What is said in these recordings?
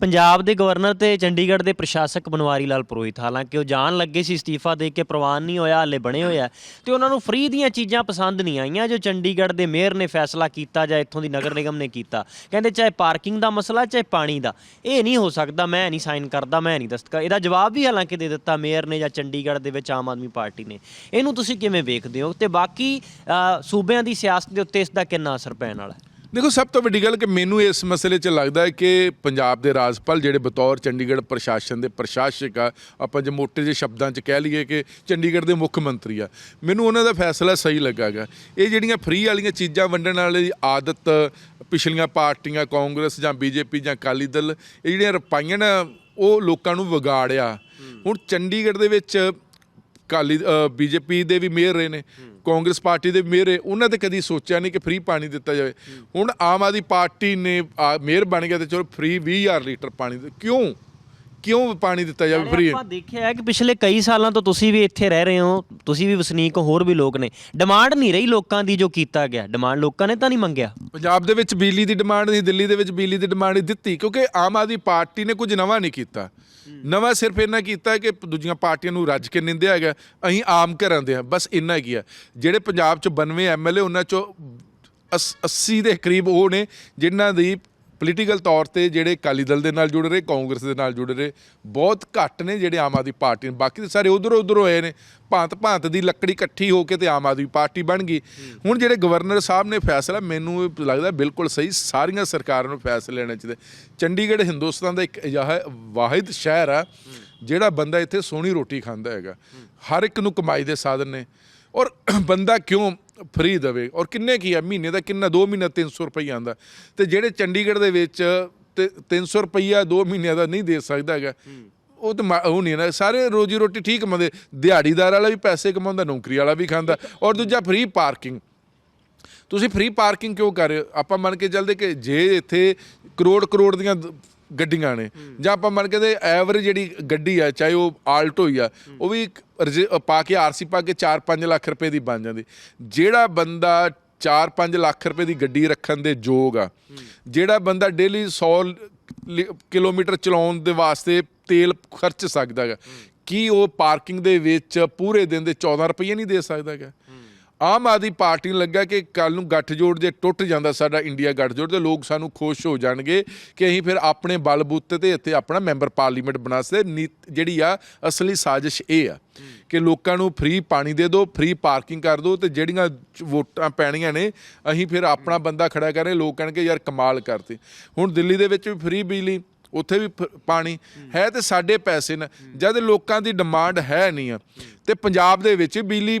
ਪੰਜਾਬ ਦੇ ਗਵਰਨਰ ਤੇ ਚੰਡੀਗੜ੍ਹ ਦੇ ਪ੍ਰਸ਼ਾਸਕ ਬਨਵਾਰੀ ਲਾਲ ਪੁਰੋਹਿਤ, ਹਾਲਾਂਕਿ ਉਹ ਜਾਣ ਲੱਗੇ ਸੀ, ਅਸਤੀਫਾ ਦੇ ਕੇ ਪ੍ਰਵਾਨ ਨਹੀਂ ਹੋਇਆ, ਹਾਲੇ ਬਣੇ ਹੋਇਆ ਤੇ ਉਹਨਾਂ ਨੂੰ ਫ੍ਰੀ ਦੀਆਂ ਚੀਜ਼ਾਂ ਪਸੰਦ ਨਹੀਂ ਆਈਆਂ, ਜੋ ਚੰਡੀਗੜ੍ਹ ਦੇ ਮੇਅਰ ਨੇ ਫੈਸਲਾ ਕੀਤਾ ਜਾਂ ਇੱਥੋਂ ਦੀ ਨਗਰ ਨਿਗਮ ਨੇ ਕੀਤਾ। ਕਹਿੰਦੇ ਚਾਹੇ ਪਾਰਕਿੰਗ ਦਾ ਮਸਲਾ, ਚਾਹੇ ਪਾਣੀ ਦਾ, ਇਹ ਨਹੀਂ ਹੋ ਸਕਦਾ, ਮੈਂ ਨਹੀਂ ਸਾਈਨ ਕਰਦਾ, ਮੈਂ ਨਹੀਂ ਦਸਤਖਤ ਇਹਦਾ ਜਵਾਬ ਵੀ ਹਾਲਾਂਕਿ ਦੇ ਦਿੱਤਾ ਮੇਅਰ ਨੇ ਜਾਂ ਚੰਡੀਗੜ੍ਹ ਦੇ ਵਿੱਚ ਆਮ ਆਦਮੀ ਪਾਰਟੀ ਨੇ। ਇਹਨੂੰ ਤੁਸੀਂ ਕਿਵੇਂ ਵੇਖਦੇ ਹੋ? ਤੇ ਬਾਕੀ ਸੂਬਿਆਂ ਦੀ ਸਿਆਸਤ ਦੇ ਉੱਤੇ ਇਸ ਦਾ ਕਿੰਨਾ ਅਸਰ ਪੈਣ ਵਾਲਾ ਹੈ? ਦੇਖੋ ਸਭ ਤੋਂ ਵੱਡੀ ਗੱਲ ਕਿ ਮੈਨੂੰ ਇਸ ਮਸਲੇ 'ਚ ਲੱਗਦਾ ਹੈ ਕਿ ਪੰਜਾਬ ਦੇ ਰਾਜਪਾਲ ਜਿਹੜੇ ਬਤੌਰ ਚੰਡੀਗੜ੍ਹ ਪ੍ਰਸ਼ਾਸਨ ਦੇ ਪ੍ਰਸ਼ਾਸਕ ਆ ਆਪਾਂ ਜੇ ਮੋٹے ਜਿਹੇ ਸ਼ਬਦਾਂ 'ਚ ਕਹਿ ਲਈਏ ਕਿ ਚੰਡੀਗੜ੍ਹ ਦੇ ਮੁੱਖ ਮੰਤਰੀ ਆ ਮੈਨੂੰ ਉਹਨਾਂ ਦਾ ਫੈਸਲਾ ਸਹੀ ਲੱਗਾਗਾ। ਇਹ ਜਿਹੜੀਆਂ ਫ੍ਰੀ ਵਾਲੀਆਂ ਚੀਜ਼ਾਂ ਵੰਡਣ ਵਾਲੀ ਆਦਤ ਪਿਛਲੀਆਂ ਪਾਰਟੀਆਂ ਕਾਂਗਰਸ ਜਾਂ ਬੀਜੇਪੀ ਜਾਂ ਅਕਾਲੀ ਦਲ ਇਹ ਜਿਹੜੀਆਂ ਰਪਾਈਆਂ ਨਾ ਉਹ ਲੋਕਾਂ ਨੂੰ ਵਿਗਾੜਿਆ। ਹੁਣ ਚੰਡੀਗੜ੍ਹ ਦੇ ਵਿੱਚ ਕਾਲੀ ਬੀਜੇਪੀ ਦੇ ਵੀ ਮੇਅਰ ਰਹੇ ਨੇ। ਕਾਂਗਰਸ ਪਾਰਟੀ ਦੇ ਮੇਅਰ ਉਹਨਾਂ ਤੇ ਕਦੀ ਸੋਚਿਆ ਨਹੀਂ ਕਿ ਫ੍ਰੀ ਪਾਣੀ ਦਿੱਤਾ ਜਾਵੇ। ਹੁਣ ਆਮ ਆਦਮੀ ਪਾਰਟੀ ਨੇ ਮੇਅਰ ਬਣ ਗਿਆ ਤੇ ਚਲੋ ਫ੍ਰੀ 20000 ਲੀਟਰ ਪਾਣੀ ਕਿਉਂ? ਕਿਉਂ ਪਾਣੀ ਦਿੱਤਾ ਜਾਵੇ ਫ੍ਰੀ ਆਪਾਂ ਦੇਖਿਆ ਹੈ ਕਿ ਪਿਛਲੇ ਕਈ ਸਾਲਾਂ ਤੋਂ ਤੁਸੀਂ ਵੀ ਇੱਥੇ ਰਹਿ ਰਹੇ ਹੋ ਤੁਸੀਂ ਵੀ ਵਸਨੀਕ ਹੋ ਹੋਰ ਵੀ ਲੋਕ ਨੇ। ਡਿਮਾਂਡ ਨਹੀਂ ਰਹੀ ਲੋਕਾਂ ਦੀ ਜੋ ਕੀਤਾ ਗਿਆ। ਡਿਮਾਂਡ ਲੋਕਾਂ ਨੇ ਤਾਂ ਨਹੀਂ ਮੰਗਿਆ। ਪੰਜਾਬ ਦੇ ਵਿੱਚ ਬਿਜਲੀ ਦੀ ਡਿਮਾਂਡ ਨਹੀਂ ਦਿੱਲੀ ਦੇ ਵਿੱਚ ਬਿਜਲੀ ਦੀ ਡਿਮਾਂਡ ਨਹੀਂ ਦਿੱਤੀ ਕਿਉਂਕਿ ਆਮ ਆਦਮੀ ਪਾਰਟੀ ਨੇ ਕੁਝ ਨਵਾਂ ਨਹੀਂ ਕੀਤਾ। ਨਵਾਂ ਸਿਰਫ ਇਹਨਾਂ ਕੀਤਾ ਕਿ ਦੂਜੀਆਂ ਪਾਰਟੀਆਂ ਨੂੰ ਰੱਜ ਕੇ ਨਿੰਦਿਆ ਹੈਗਾ ਅਸੀਂ ਆਮ ਘਰਾਂ ਦੇ ਆ ਬਸ ਇੰਨਾ ਕੀ ਆ ਜਿਹੜੇ ਪੰਜਾਬ 'ਚ 92 ਐਮਐਲਏ ਉਹਨਾਂ 'ਚੋਂ ਅਸ- 80 ਦੇ ਕਰੀਬ ਉਹ ਨੇ ਜਿਨ੍ਹਾਂ ਦੀ ਪੋਲੀਟੀਕਲ ਤੌਰ ਤੇ ਜਿਹੜੇ ਅਕਾਲੀ ਦਲ ਦੇ ਨਾਲ ਜੁੜ ਰਹੇ, ਕਾਂਗਰਸ ਦੇ ਨਾਲ ਜੁੜ ਰਹੇ, ਬਹੁਤ ਘੱਟ ਨੇ ਜਿਹੜੇ ਆਮ ਆਦਮੀ ਪਾਰਟੀ ਨੇ। ਬਾਕੀ ਤਾਂ ਸਾਰੇ ਉਧਰ ਉਧਰ ਹੋਏ ਨੇ। ਭਾਂਤ ਭਾਂਤ ਦੀ ਲੱਕੜੀ ਇਕੱਠੀ ਹੋ ਕੇ ਤੇ ਆਮ ਆਦਮੀ ਪਾਰਟੀ ਬਣ ਗਈ। ਹੁਣ ਜਿਹੜੇ ਗਵਰਨਰ ਸਾਹਿਬ ਨੇ ਫੈਸਲਾ, ਮੈਨੂੰ ਇਹ ਲੱਗਦਾ ਬਿਲਕੁਲ ਸਹੀ ਸਾਰੀਆਂ ਸਰਕਾਰਾਂ ਨੂੰ ਫੈਸਲੇ ਲੈਣੇ ਚਾਹੀਦੇ। ਚੰਡੀਗੜ੍ਹ, ਹਿੰਦੁਸਤਾਨ ਦਾ ਇੱਕ ਅਜਿਹਾ ਵਾਹਿਦ ਸ਼ਹਿਰ ਆ, ਜਿਹੜਾ ਬੰਦਾ ਇੱਥੇ ਸੋਹਣੀ ਰੋਟੀ ਖਾਂਦਾ ਹੈਗਾ। ਹਰ ਇੱਕ ਨੂੰ ਕਮਾਈ ਦੇ ਸਾਧਨ ਨੇ। ਔਰ ਬੰਦਾ ਕਿਉਂ ਫ੍ਰੀ ਦੇਵੇ। ਔਰ ਕਿੰਨੇ ਕੀ ਆ? ਮਹੀਨੇ ਦਾ ਕਿੰਨਾ? 2 ਮਹੀਨਾ 300 ਰੁਪਈਆ ਆਂਦਾ ਤੇ ਜਿਹੜੇ ਚੰਡੀਗੜ੍ਹ ਦੇ ਵਿੱਚ ਤੇ 300 ਰੁਪਈਆ 2 ਮਹੀਨਿਆਂ ਦਾ ਨਹੀਂ ਦੇ ਸਕਦਾ ਹੈਗਾ, ਉਹ ਤਾਂ ਮਾ- ਉਹ ਨਹੀਂ ਨਾ। ਸਾਰੇ ਰੋਜੀ ਰੋਟੀ ਠੀਕ ਕਮਾਉਂਦੇ। ਦਿਹਾੜੀਦਾਰ ਵਾਲਾ ਵੀ ਪੈਸੇ ਕਮਾਉਂਦਾ, ਨੌਕਰੀ ਵਾਲਾ ਵੀ ਖਾਂਦਾ ਔਰ ਦੂਜਾ ਫ੍ਰੀ ਪਾਰਕਿੰਗ ਤੁਸੀਂ ਫ੍ਰੀ ਪਾਰਕਿੰਗ ਕਿਉਂ ਕਰ ਰਹੇ ਹੋ? ਆਪਾਂ ਮੰਨ ਕੇ ਚੱਲਦੇ ਕਿ ਜੇ ਇੱਥੇ ਕਰੋੜ ਕਰੋੜ ਦੀਆਂ ਦ- ਗੱਡੀਆਂ ਨੇ। ਜਾਂ ਆਪਾਂ ਮੰਨ ਕੇ ਤੇ ਐਵਰੇਜ ਜਿਹੜੀ ਗੱਡੀ ਆ, ਚਾਹੇ ਉਹ ਆਲਟੋ ਹੀ ਆ, ਉਹ ਵੀ ਇੱਕ ਪਾ ਕੇ ਆਰਸੀ ਪਾ ਕੇ 4-5 ਲੱਖ ਰੁਪਏ ਦੀ ਬਣ ਜਾਂਦੀ। ਜਿਹੜਾ ਬੰਦਾ 4-5 ਲੱਖ ਰੁਪਏ ਦੀ ਗੱਡੀ ਰੱਖਣ ਦੇ ਯੋਗ ਆ, ਜਿਹੜਾ ਬੰਦਾ ਡੇਲੀ 100 ਕਿਲੋਮੀਟਰ ਚਲਾਉਣ ਦੇ ਵਾਸਤੇ ਤੇਲ ਖਰਚ ਸਕਦਾ ਹੈਗਾ, ਕੀ ਉਹ ਪਾਰਕਿੰਗ ਦੇ ਵਿੱਚ ਪੂਰੇ ਦਿਨ ਦੇ 14 ਰੁਪਏ ਨਹੀਂ ਦੇ ਸਕਦਾ ਹੈਗਾ? ਆਮ ਆਦਮੀ ਪਾਰਟੀ ਨੂੰ ਲੱਗਾ ਕਿ ਕੱਲ ਨੂੰ ਗੱਠਜੋੜ ਜੇ ਟੁੱਟ ਜਾਂਦਾ ਸਾਡਾ ਇੰਡੀਆ ਗੱਠਜੋੜ, ਤੇ ਲੋਕ ਸਾਨੂੰ ਖੁਸ਼ ਹੋ ਜਾਣਗੇ ਕਿ ਅਸੀਂ ਫਿਰ ਆਪਣੇ ਬਲਬੂਤੇ ਤੇ ਇੱਥੇ ਆਪਣਾ ਮੈਂਬਰ ਪਾਰਲੀਮੈਂਟ ਬਣਾ ਸਕਦੇ। ਨੀਤ- ਜਿਹੜੀ ਆ, ਅਸਲੀ ਸਾਜ਼ਿਸ਼ ਇਹ ਆ ਕਿ ਲੋਕਾਂ ਨੂੰ ਫ੍ਰੀ ਪਾਣੀ ਦੇ ਦਿਓ ਫ੍ਰੀ ਪਾਰਕਿੰਗ ਕਰ ਦਿਓ, ਤੇ ਜਿਹੜੀਆਂ ਵੋਟਾਂ ਪੈਣੀਆਂ ਨੇ, ਅਸੀਂ ਫਿਰ ਆਪਣਾ ਬੰਦਾ ਖੜਾ ਕਰੇ ਲੋਕ ਕਹਿਣਗੇ, ਯਾਰ ਕਮਾਲ ਕਰਤੇ। ਹੁਣ ਦਿੱਲੀ ਦੇ ਵਿੱਚ ਵੀ ਫ੍ਰੀ ਬਿਜਲੀ, ਉੱਥੇ ਵੀ ਫ- ਪਾਣੀ ਹੈ ਤੇ ਸਾਡੇ ਪੈਸੇ ਨੇ। ਜਦ ਲੋਕਾਂ ਦੀ ਡਿਮਾਂਡ ਹੈ ਨਹੀਂ ਆ, ਤੇ ਪੰਜਾਬ ਦੇ ਵਿੱਚ ਬਿਜਲੀ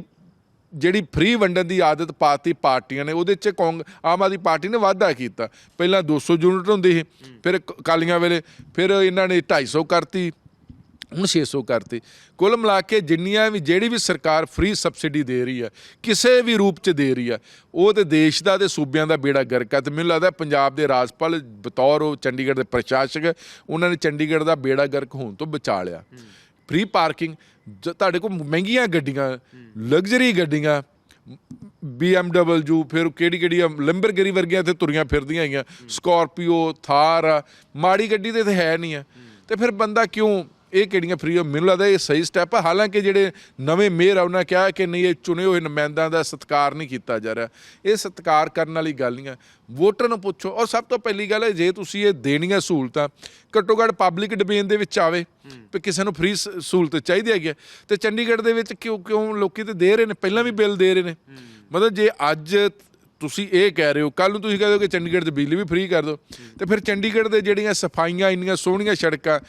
ਜਿਹੜੀ ਫ੍ਰੀ ਵੰਡਣ ਦੀ ਆਦਤ ਪਾਤੀ ਪਾਰਟੀਆਂ ਨੇ, ਉਹਦੇ 'ਚ ਕਾਂਗ, ਆਮ ਆਦਮੀ ਪਾਰਟੀ ਨੇ ਵਾਅਦਾ ਕੀਤਾ। ਪਹਿਲਾਂ 200 ਯੂਨਿਟ ਹੁੰਦੀ ਸੀ, ਫਿਰ ਕ- ਅਕਾਲੀਆਂ ਵੇਲੇ, ਫਿਰ ਇਹਨਾਂ ਨੇ 250 ਕਰਤੀ, ਹੁਣ 600 ਕਰਤੀ। ਕੁੱਲ ਮਿਲਾ ਕੇ ਜਿੰਨੀਆਂ ਵੀ, ਜਿਹੜੀ ਵੀ ਸਰਕਾਰ ਫ੍ਰੀ ਸਬਸਿਡੀ ਦੇ ਰਹੀ ਹੈ ਕਿਸੇ ਵੀ ਰੂਪ 'ਚ ਦੇ ਰਹੀ ਹੈ ਉਹ ਤੇ ਦੇਸ਼ ਦਾ ਤੇ ਸੂਬਿਆਂ ਦਾ ਬੇੜਾ ਗਰਕ ਹੈ ਤੇ ਮੈਨੂੰ ਲੱਗਦਾ ਪੰਜਾਬ ਦੇ ਰਾਜਪਾਲ ਬਤੌਰ ਉਹ ਚੰਡੀਗੜ੍ਹ ਦੇ ਪ੍ਰਸ਼ਾਸਕ, ਉਹਨਾਂ ਨੇ ਚੰਡੀਗੜ੍ਹ ਦਾ ਬੇੜਾ ਗਰਕ ਹੋਣ ਤੋਂ ਬਚਾ ਲਿਆ। ਫ੍ਰੀ ਪਾਰਕਿੰਗ ਜ- ਤੁਹਾਡੇ ਕੋਲ ਮਹਿੰਗੀਆਂ ਗੱਡੀਆਂ ਲਗਜ਼ਰੀ ਗੱਡੀਆਂ BMW ਫਿਰ ਕਿਹੜੀ ਕਿਹੜੀ ਲੰਬਰਗਿਰੀ ਵਰਗੀਆਂ ਤੇ ਤੁਰੀਆਂ ਫਿਰਦੀਆਂ ਹੈਗੀਆਂ ਸਕਾਰਪੀਓ ਥਾਰ ਆ, ਮਾੜੀ ਗੱਡੀ ਤੇ ਇੱਥੇ ਹੈ ਨਹੀਂ ਆ। ਤੇ ਫਿਰ ਬੰਦਾ ਕਿਉਂ ਇਹ ਕਿਹੜੀਆਂ ਫ੍ਰੀ ਮੈਨੂੰ ਲੱਗਦਾ ਇਹ ਸਹੀ ਸਟੈਪ ਆ। ਹਾਲਾਂਕਿ ਜਿਹੜੇ ਨਵੇਂ ਮੇਅਰ ਆ ਉਹਨਾਂ ਕਿਹਾ ਕਿ ਨਹੀਂ ਇਹ ਚੁਣੇ ਹੋਏ ਨੁਮਾਇੰਦਿਆਂ ਦਾ ਸਤਿਕਾਰ ਨਹੀਂ ਕੀਤਾ ਜਾ ਰਿਹਾ। ਇਹ ਸਤਿਕਾਰ ਕਰਨ ਵਾਲੀ ਗੱਲ ਨਹੀਂ ਆ। ਵੋਟਰ ਨੂੰ ਪੁੱਛੋ। ਔਰ ਸਭ ਤੋਂ ਪਹਿਲੀ ਗੱਲ ਹੈ ਜੇ ਤੁਸੀਂ ਇਹ ਦੇਣੀਆਂ ਸਹੂਲਤਾਂ ਘੱਟੋ ਘੱਟ ਪਬਲਿਕ ਡੋਮੇਨ ਦੇ ਵਿੱਚ ਆਵੇ ਵੀ ਕਿਸੇ ਨੂੰ ਫ੍ਰੀ ਸਹੂਲਤ ਚਾਹੀਦੀ ਹੈਗੀ ਹੈ। ਤੇ ਚੰਡੀਗੜ੍ਹ ਦੇ ਵਿੱਚ ਕਿਉਂ ਕਿਉਂ ਲੋਕੀ ਤੇ ਦੇ ਰਹੇ ਨੇ? ਪਹਿਲਾਂ ਵੀ ਬਿੱਲ ਦੇ ਰਹੇ ਨੇ। ਮਤਲਬ ਜੇ ਅੱਜ ਤੁਸੀਂ ਇਹ ਕਹਿ ਰਹੇ ਹੋ ਕੱਲ ਨੂੰ ਤੁਸੀਂ ਕਹਦੇ ਕਿ ਚੰਡੀਗੜ੍ਹ 'ਚ ਬਿਜਲੀ ਵੀ ਫ੍ਰੀ ਕਰ ਦਿਓ। ਤੇ ਫਿਰ ਚੰਡੀਗੜ੍ਹ ਦੇ ਜਿਹੜੀਆਂ ਸਫਾਈਆਂ ਇੰਨੀਆਂ ਸੋਹਣੀਆਂ ਸੜਕਾਂ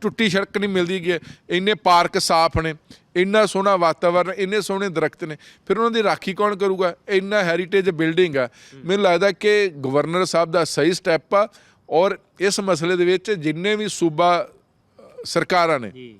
ਟੁੱਟੀ ਸੜਕ ਨਹੀਂ ਮਿਲਦੀ ਇੰਨੇ ਪਾਰਕ ਸਾਫ਼ ਨੇ ਇੰਨਾ ਸੋਹਣਾ ਵਾਤਾਵਰਨ ਇੰਨੇ ਸੋਹਣੇ ਦਰਖਤ ਨੇ ਫਿਰ ਉਹਨਾਂ ਦੀ ਰਾਖੀ ਕੌਣ ਕਰੂਗਾ? ਇੰਨਾ ਹੈਰੀਟੇਜ ਬਿਲਡਿੰਗ ਆ। ਮੈਨੂੰ ਲੱਗਦਾ ਕਿ ਗਵਰਨਰ ਸਾਹਿਬ ਦਾ ਸਹੀ ਸਟੈਪ ਆ ਔਰ ਇਸ ਮਸਲੇ ਦੇ ਵਿੱਚ ਜਿੰਨੇ ਵੀ ਸੂਬਾ ਸਰਕਾਰਾਂ ਨੇ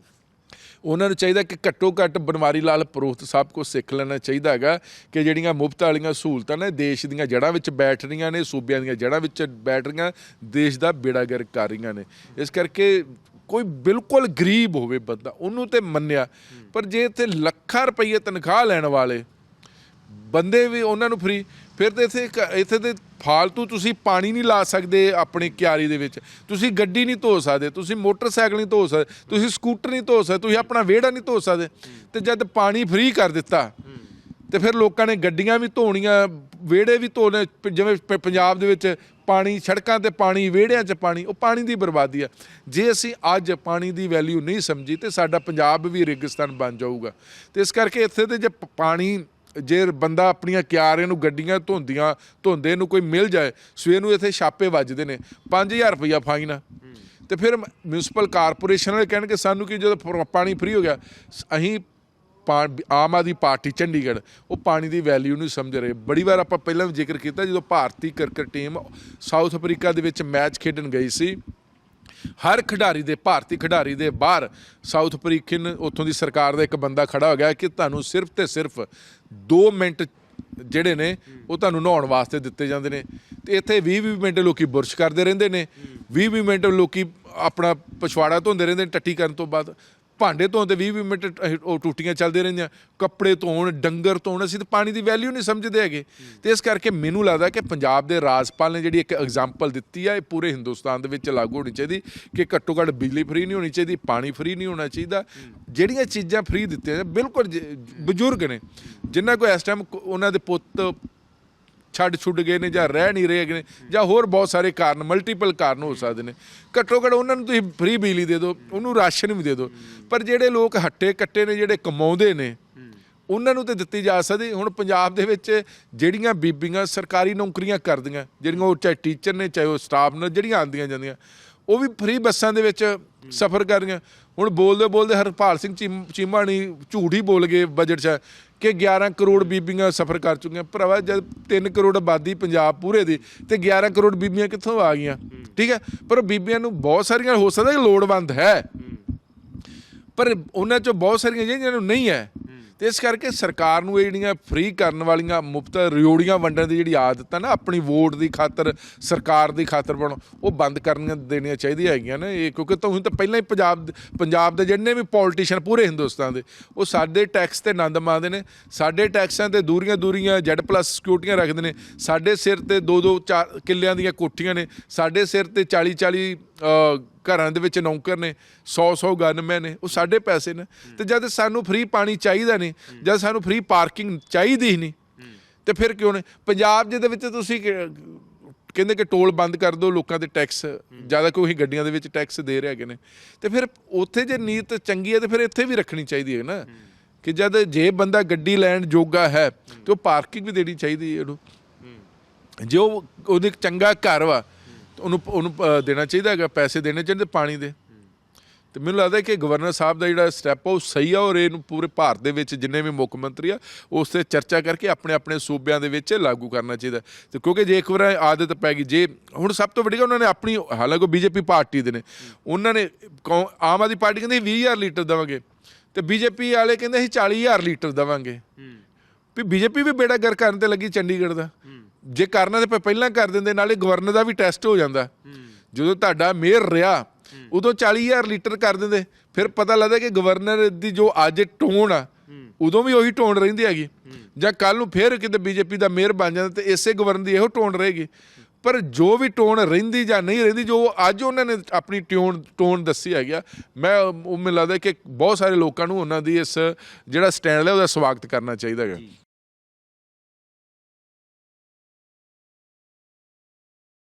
ਉਹਨਾਂ ਨੂੰ ਚਾਹੀਦਾ ਕਿ ਘੱਟੋ ਘੱਟ ਬਨਵਾਰੀ ਲਾਲ ਪ੍ਰੋਹਤ ਸਾਹਿਬ ਕੋ ਸਿੱਖ ਲੈਣਾ ਚਾਹੀਦਾ ਹੈਗਾ ਕਿ ਜਿਹੜੀਆਂ ਮੁਫਤ ਵਾਲੀਆਂ ਸਹੂਲਤਾਂ ਨੇ ਦੇਸ਼ ਦੀਆਂ ਜੜ੍ਹਾਂ ਵਿੱਚ ਬੈਠ ਰਹੀਆਂ ਨੇ ਸੂਬਿਆਂ ਦੀਆਂ ਜੜ੍ਹਾਂ ਵਿੱਚ ਬੈਠ ਰਹੀਆਂ ਦੇਸ਼ ਦਾ ਬੇੜਾ ਗਰਕ ਕਰ ਰਹੀਆਂ ਨੇ। ਇਸ ਕਰਕੇ ਕੋਈ ਬਿਲਕੁਲ ਗਰੀਬ ਹੋਵੇ ਬੰਦਾ, ਉਹਨੂੰ ਤੇ ਮੰਨਿਆ। ਪਰ ਜੇ ਇੱਥੇ ਲੱਖਾਂ ਰੁਪਏ ਤਨਖਾਹ ਲੈਣ ਵਾਲੇ, ਬੰਦੇ ਵੀ ਉਹਨਾਂ ਨੂੰ ਫ੍ਰੀ ਫਿਰ ਤੇ ਇੱਥੇ ਕ- ਇੱਥੇ ਤੇ ਫਾਲਤੂ ਤੁਸੀਂ ਪਾਣੀ ਨਹੀਂ ਲਾ ਸਕਦੇ ਆਪਣੀ ਕਿਆਰੀ ਦੇ ਵਿੱਚ। ਤੁਸੀਂ ਗੱਡੀ ਨਹੀਂ ਧੋ ਸਕਦੇ, ਤੁਸੀਂ ਮੋਟਰਸਾਈਕਲ ਨਹੀਂ ਧੋ ਸਕਦੇ, ਤੁਸੀਂ ਸਕੂਟਰ ਨਹੀਂ ਧੋ ਸਕਦੇ, ਤੁਸੀਂ ਆਪਣਾ ਵਿਹੜਾ ਨਹੀਂ ਧੋ ਸਕਦੇ। ਤੇ ਜਦ ਪਾਣੀ ਫ੍ਰੀ ਕਰ ਦਿੱਤਾ, ਤੇ ਫਿਰ ਲੋਕਾਂ ਨੇ ਗੱਡੀਆਂ ਵੀ ਧੋਣੀਆਂ ਵਿਹੜੇ ਵੀ ਧੋਣੇ, ਪ- ਜਿਵੇਂ ਪ- ਪੰਜਾਬ ਦੇ ਵਿੱਚ ਪਾਣੀ, ਸੜਕਾਂ ਤੇ ਪਾਣੀ, ਵਿਹੜਿਆਂ 'ਚ ਪਾਣੀ, ਉਹ ਪਾਣੀ ਦੀ ਬਰਬਾਦੀ ਆ। ਜੇ ਅਸੀਂ ਅੱਜ ਪਾਣੀ ਦੀ ਵੈਲਿਊ ਨਹੀਂ ਸਮਝੀ, ਤੇ ਸਾਡਾ ਪੰਜਾਬ ਵੀ ਰੇਗਿਸਤਾਨ ਬਣ ਜਾਊਗਾ। ਤੇ ਇਸ ਕਰਕੇ ਇੱਥੇ ਤੇ ਜੇ ਪਾਣੀ, ਜੇ ਬੰਦਾ ਆਪਣੀਆਂ ਕਿਆਰੀਆਂ ਨੂੰ ਗੱਡੀਆਂ ਧੋਂਦੀਆਂ, ਧੋਂਦੇ ਨੂੰ ਕੋਈ ਮਿਲ ਜਾਏ, ਸਵੇਰ ਨੂੰ ਇੱਥੇ ਛਾਪੇ ਵੱਜਦੇ ਨੇ 5000 ਰੁਪਈਆ ਫਾਈਨ ਆ। ਤੇ ਫਿਰ ਮਿਊਨਿਸਪਲ ਕਾਰਪੋਰੇਸ਼ਨ ਵਾਲੇ ਕਹਿਣਗੇ, ਸਾਨੂੰ ਕਿ ਜਦੋਂ ਫਰ- ਪਾਣੀ ਫ੍ਰੀ ਹੋ ਗਿਆ ਅਸੀਂ ਆਮ ਆਦਮੀ ਪਾਰਟੀ ਚੰਡੀਗੜ੍ਹ, ਉਹ ਪਾਣੀ ਦੀ ਵੈਲਿਊ ਨੂੰ ਸਮਝ ਰਹੇ। ਬੜੀ ਵਾਰ ਆਪਾਂ ਪਹਿਲਾਂ ਵੀ ਜ਼ਿਕਰ ਕੀਤਾ, ਜਦੋਂ ਭਾਰਤੀ ਕ੍ਰਿਕਟ ਟੀਮ ਸਾਊਥ ਅਫਰੀਕਾ ਦੇ ਵਿੱਚ ਮੈਚ ਖੇਡਣ ਗਈ ਸੀ, ਹਰ ਖਿਡਾਰੀ ਦੇ, ਭਾਰਤੀ ਖਿਡਾਰੀ ਦੇ ਬਾਹਰ ਸਾਊਥ ਅਫਰੀਕਨ ਉੱਥੋਂ ਦੀ ਸਰਕਾਰ ਦਾ ਇੱਕ ਬੰਦਾ ਖੜਾ ਹੋ ਗਿਆ ਕਿ ਤੁਹਾਨੂੰ ਸਿਰਫ ਤੇ ਸਿਰਫ 2 ਮਿੰਟ ਜਿਹੜੇ ਨੇ, ਉਹ ਤੁਹਾਨੂੰ ਨਹਾਉਣ ਵਾਸਤੇ ਦਿੱਤੇ ਜਾਂਦੇ ਨੇ। ਤੇ ਇੱਥੇ 20 20 ਮਿੰਟ ਲੋਕੀ ਬੁਰਸ਼ ਕਰਦੇ ਰਹਿੰਦੇ ਨੇ 20 20 ਮਿੰਟ ਲੋਕੀ ਆਪਣਾ ਪਛਵਾੜਾ ਧੋਂਦੇ ਰਹਿੰਦੇ ਨੇ ਟੱਟੀ ਕਰਨ ਤੋਂ ਬਾਅਦ। ਭਾਂਡੇ ਧੋਣ 'ਤੇ 20 20 ਮਿੰਟ ਉਹ ਟੂਟੀਆਂ ਚੱਲਦੀਆਂ ਰਹਿੰਦੀਆਂ, ਕੱਪੜੇ ਧੋਣ, ਡੰਗਰ ਧੋਣ, ਅਸੀਂ ਤਾਂ ਪਾਣੀ ਦੀ ਵੈਲਿਊ ਨਹੀਂ ਸਮਝਦੇ ਹੈਗੇ। ਤੇ ਇਸ ਕਰਕੇ ਮੈਨੂੰ ਲੱਗਦਾ ਕਿ ਪੰਜਾਬ ਦੇ ਰਾਜਪਾਲ ਨੇ ਜਿਹੜੀ ਇੱਕ ਐਗਜ਼ਾਮਪਲ ਦਿੱਤੀ ਆ, ਇਹ ਪੂਰੇ ਹਿੰਦੁਸਤਾਨ ਦੇ ਵਿੱਚ ਲਾਗੂ ਹੋਣੀ ਚਾਹੀਦੀ, ਕਿ ਘੱਟੋ ਘੱਟ ਬਿਜਲੀ ਫ੍ਰੀ ਨਹੀਂ ਹੋਣੀ ਚਾਹੀਦੀ, ਪਾਣੀ ਫ੍ਰੀ ਨਹੀਂ ਹੋਣਾ ਚਾਹੀਦਾ। ਜਿਹੜੀਆਂ ਚੀਜ਼ਾਂ ਫ੍ਰੀ ਦਿੱਤੀਆਂ ਬਿਲਕੁਲ ਜ- ਬਜ਼ੁਰਗ ਨੇ। ਜਿਨ੍ਹਾਂ ਕੋਈ ਇਸ ਟਾਈਮ ਉਹਨਾਂ ਦੇ ਪੁੱਤ ਛੱਡ ਛੁੱਟ ਗਏ ਨੇ ਜਾਂ ਰਹਿ ਨਹੀਂ ਰਹੇ ਹੈਗੇ ਨੇ ਜਾਂ ਹੋਰ ਬਹੁਤ ਸਾਰੇ ਕਾਰਨ ਮਲਟੀਪਲ ਕਾਰਨ ਹੋ ਸਕਦੇ ਨੇ। ਘੱਟੋ ਘੱਟ ਉਹਨਾਂ ਨੂੰ ਤੁਸੀਂ ਫ੍ਰੀ ਬਿਜਲੀ ਦੇ ਦਿਓ, ਉਹਨੂੰ ਰਾਸ਼ਨ ਵੀ ਦੇ ਦਿਓ। ਪਰ ਜਿਹੜੇ ਲੋਕ ਹੱਟੇ ਕੱਟੇ ਨੇ, ਜਿਹੜੇ ਕਮਾਉਂਦੇ ਨੇ, ਉਹਨਾਂ ਨੂੰ ਤੇ ਦਿੱਤੀ ਜਾ ਸਕਦੀ। ਹੁਣ ਪੰਜਾਬ ਦੇ ਵਿੱਚ ਜਿਹੜੀਆਂ ਬੀਬੀਆਂ ਸਰਕਾਰੀ ਨੌਕਰੀਆਂ ਕਰਦੀਆਂ, ਜਿਹੜੀਆਂ ਉਹ ਚਾਹੇ ਟੀਚਰ ਨੇ, ਚਾਹੇ ਉਹ ਸਟਾਫ ਨੇ, ਜਿਹੜੀਆਂ ਆਉਂਦੀਆਂ ਜਾਂਦੀਆਂ, ਉਹ ਵੀ ਫ੍ਰੀ ਬੱਸਾਂ ਦੇ ਵਿੱਚ ਸਫ਼ਰ ਕਰ ਰਹੀਆਂ। ਹੁਣ ਬੋਲਦੇ ਬੋਲਦੇ ਹਰਪਾਲ ਸਿੰਘ ਚੀਮ- ਚੀਮਾ ਨਹੀਂ ਝੂਠ ਹੀ ਬੋਲ ਗਏ ਬਜਟ 'ਚ ਕਿ 11 ਕਰੋੜ ਬੀਬੀਆਂ ਸਫ਼ਰ ਕਰ ਚੁੱਕੀਆਂ। ਭਰਾਵਾ ਜਦ 3 ਕਰੋੜ ਆਬਾਦੀ ਪੰਜਾਬ ਪੂਰੇ ਦੀ ਤੇ 11 ਕਰੋੜ ਬੀਬੀਆਂ ਕਿੱਥੋਂ ਆ ਗਈਆਂ? ਠੀਕ ਹੈ? ਪਰ ਬੀਬੀਆਂ ਨੂੰ ਬਹੁਤ ਸਾਰੀਆਂ ਹੋ ਸਕਦਾ ਕਿ ਲੋੜਵੰਦ ਹੈ। ਪਰ ਉਹਨਾਂ ਚੋਂ ਬਹੁਤ ਸਾਰੀਆਂ ਜਿਹੜੀਆਂ ਨੂੰ ਨਹੀਂ ਹੈ ਤੇ ਇਸ ਕਰਕੇ ਸਰਕਾਰ ਨੂੰ ਇਹ ਜਿਹੜੀਆਂ ਫ੍ਰੀ ਕਰਨ ਵਾਲੀਆਂ ਮੁਫਤ ਰਿਓੜੀਆਂ ਵੰਡਣ ਦੀ ਜਿਹੜੀ ਆਦਤ ਹੈ ਨਾ, ਆਪਣੀ ਵੋਟ ਦੀ ਖਾਤਰ, ਸਰਕਾਰ ਦੀ ਖਾਤਰ ਬਣ ਉਹ ਬੰਦ ਕਰਨੀਆਂ ਦੇਣੀਆਂ ਚਾਹੀਦੀਆਂ ਹੈਗੀਆਂ ਨਾ। ਇਹ ਕਿਉਂਕਿ ਤੁਸੀਂ ਤਾਂ ਪਹਿਲਾਂ ਹੀ ਪੰਜਾਬ ਪੰਜਾਬ ਦੇ ਜਿੰਨੇ ਵੀ ਪੋਲੀਟੀਸ਼ੀਅਨ ਪੂਰੇ ਹਿੰਦੁਸਤਾਨ ਦੇ, ਉਹ ਸਾਡੇ ਟੈਕਸ ਤੇ ਆਨੰਦ ਮਾਣਦੇ ਨੇ। ਸਾਡੇ ਟੈਕਸਾਂ ਤੇ ਦੂਰੀਆਂ ਦੂਰੀਆਂ ਜ਼ੈਡ ਪਲੱਸ ਸਿਕਿਉਰਟੀਆਂ ਰੱਖਦੇ ਨੇ। ਸਾਡੇ ਸਿਰ ਤੇ ਦੋ ਦੋ ਚਾਰ ਕਿੱਲਿਆਂ ਦੀਆਂ ਕੋਠੀਆਂ ਨੇ। ਸਾਡੇ ਸਿਰ ਤੇ 40 40 ਘਰਾਂ ਦੇ ਵਿੱਚ ਨੌਕਰ ਨੇ 100 100 ਗਨਮੈਨ ਨੇ ਉਹ ਸਾਡੇ ਪੈਸੇ ਨੇ। ਤੇ ਜਦ ਸਾਨੂੰ ਫ੍ਰੀ ਪਾਣੀ ਚਾਹੀਦਾ ਨਹੀਂ ਜਦ ਸਾਨੂੰ ਫ੍ਰੀ ਪਾਰਕਿੰਗ ਚਾਹੀਦੀ ਨਹੀਂ ਤੇ ਫਿਰ ਕਿਉਂ ਨੇ ਪੰਜਾਬ ਜਿਹਦੇ ਵਿੱਚ ਤੁਸੀਂ ਕਹਿੰਦੇ ਕਿ ਟੋਲ ਬੰਦ ਕਰ ਦਿਓ ਲੋਕਾਂ ਦੇ ਟੈਕਸ ਜ਼ਿਆਦਾ ਕੋਈ ਗੱਡੀਆਂ ਦੇ ਵਿੱਚ ਟੈਕਸ ਦੇ ਰਹੇ ਨੇ। ਤੇ ਫਿਰ ਉੱਥੇ ਜੇ ਨੀਤ ਚੰਗੀ ਹੈ ਤੇ ਫਿਰ ਇੱਥੇ ਵੀ ਰੱਖਣੀ ਚਾਹੀਦੀ ਹੈ ਨਾ। ਕਿ ਜਦ ਜੇ ਬੰਦਾ ਗੱਡੀ ਲੈਣ ਜੋਗਾ ਹੈ ਤੇ ਉਹ ਪਾਰਕਿੰਗ ਵੀ ਦੇਣੀ ਚਾਹੀਦੀ ਹੈ ਉਹਨੂੰ ਜੇ ਉਹ ਉਹਦੇ ਚੰਗਾ ਘਰ ਵਾ ਉਹਨੂੰ ਉਹਨੂੰ ਦੇਣਾ ਚਾਹੀਦਾ ਹੈਗਾ ਪੈਸੇ ਦੇਣੇ ਚਾਹੀਦੇ ਪਾਣੀ ਦੇ। ਤੇ ਮੈਨੂੰ ਲੱਗਦਾ ਕਿ ਗਵਰਨਰ ਸਾਹਿਬ ਦਾ ਜਿਹੜਾ ਸਟੈਪ ਆ ਉਹ ਸਹੀ ਆ ਔਰ ਇਹਨੂੰ ਪੂਰੇ ਭਾਰਤ ਦੇ ਵਿੱਚ ਜਿੰਨੇ ਵੀ ਮੁੱਖ ਮੰਤਰੀ ਆ ਉਸ ਤੇ ਚਰਚਾ ਕਰਕੇ ਆਪਣੇ ਆਪਣੇ ਸੂਬਿਆਂ ਦੇ ਵਿੱਚ ਲਾਗੂ ਕਰਨਾ ਚਾਹੀਦਾ ਤੇ ਕਿਉਂਕਿ ਜੇ ਇੱਕ ਵਾਰ ਆਦਤ ਪੈ ਗਈ ਜੇ ਹੁਣ ਸਭ ਤੋਂ ਵੱਡੀ ਗੱਲ ਉਹਨਾਂ ਨੇ ਆਪਣੀ ਹਾਲਾਂਕਿ ਬੀਜੇਪੀ ਪਾਰਟੀ ਦੇ ਨੇ ਉਹਨਾਂ ਨੇ ਆਮ ਆਦਮੀ ਪਾਰਟੀ ਕਹਿੰਦੀ 20000 ਲੀਟਰ ਦੇਵਾਂਗੇ ਤੇ ਬੀਜੇਪੀ ਵਾਲੇ ਕਹਿੰਦੇ ਅਸੀਂ 40000 ਲੀਟਰ ਦੇਵਾਂਗੇ। ਵੀ ਬੀਜੇਪੀ ਵੀ ਬੇੜਾ ਗਰ ਕਰਨ ਤੇ ਲੱਗੀ ਚੰਡੀਗੜ੍ਹ ਦਾ। ਜੇ ਕਰਨਾ ਤੇ ਪਹਿਲਾਂ ਕਰ ਦਿੰਦੇ, ਨਾਲੇ ਗਵਰਨਰ ਦਾ ਵੀ ਟੈਸਟ ਹੋ ਜਾਂਦਾ। ਜਦੋਂ ਤੁਹਾਡਾ ਮੇਅਰ ਰਿਹਾ, ਉਦੋਂ 40000 ਲੀਟਰ ਕਰ ਦਿੰਦੇ। ਫਿਰ ਪਤਾ ਲੱਗਦਾ ਕਿ ਗਵਰਨਰ ਦੀ ਜੋ ਅੱਜ ਟੋਨ ਆ, ਉਦੋਂ ਵੀ ਉਹੀ ਟੋਨ ਰਹਿੰਦੀ ਹੈਗੀ। ਜਾਂ ਕੱਲ ਨੂੰ ਫਿਰ ਕਿਤੇ ਬੀਜੇਪੀ ਦਾ ਮੇਅਰ ਬਣ ਜਾਂਦਾ ਤੇ ਇਸੇ ਗਵਰਨਰ ਦੀ ਇਹੋ ਟੋਨ ਰਹੇਗੀ। ਪਰ ਜੋ ਵੀ ਟੋਨ ਰਹਿੰਦੀ ਜਾਂ ਨਹੀਂ ਰਹਿੰਦੀ, ਜੋ ਅੱਜ ਉਹਨਾਂ ਨੇ ਆਪਣੀ ਟਿਊਨ ਟੋਨ ਦੱਸੀ ਹੈਗੀ ਆ, ਮੈਂ, ਉਹ ਮੈਨੂੰ ਲੱਗਦਾ ਕਿ ਬਹੁਤ ਸਾਰੇ ਲੋਕਾਂ ਨੂੰ ਉਹਨਾਂ ਦੀ ਇਸ ਜਿਹੜਾ ਸਟੈਂਡ ਹੈ ਉਹਦਾ ਸਵਾਗਤ ਕਰਨਾ ਚਾਹੀਦਾ ਹੈਗਾ।